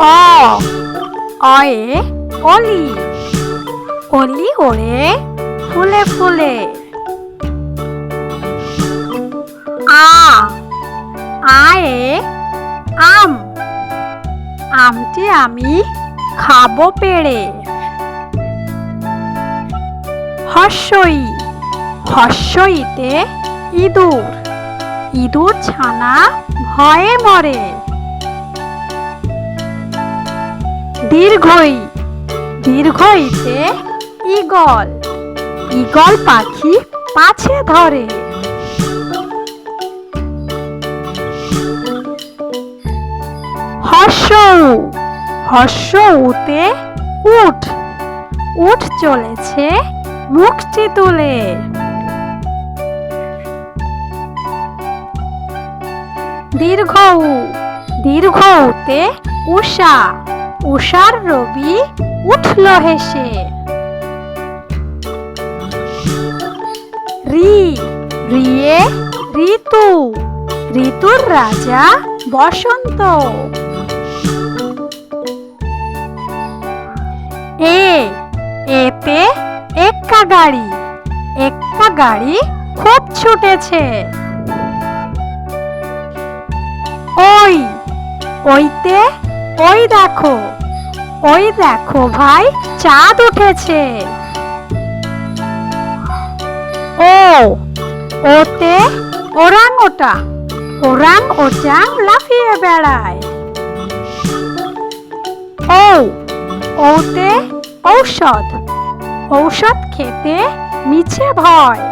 অ অয়ে অলি। অলি ওড়ে ফুলে ফুলে। আ আয়ে আম। আমটি আমি খাব পেড়ে। হর্ষই হর্ষইতে ইঁদুর। ইঁদুর ছানা ভয়ে মরে। দীর্ঘই দীর্ঘইতে ঈগল। ঈগল পাখি পাছে ধরে। হর্ষ হর্ষ উতে উঠ। উঠ চলেছে মুখটি তুলে দীর্ঘ দীর্ঘ উতে উষা। উষার রবি উঠল হেসে। রি, রিয়ে ঋতু, ঋতুর রাজা বসন্ত। এ, এতে এক্কা গাড়ি এক্কা গাড়ি খুব ছুটেছে। ওই, ওইতে ওই দেখো ওই দেখো ভাই, চাঁদ উঠেছে। ও, ওতে ওরাং ওটা ওরাং ওচাং লাফিয়ে বেড়ায়। ও, ওতে ঔষধ ঔষধ খেতে মিছে ভয়।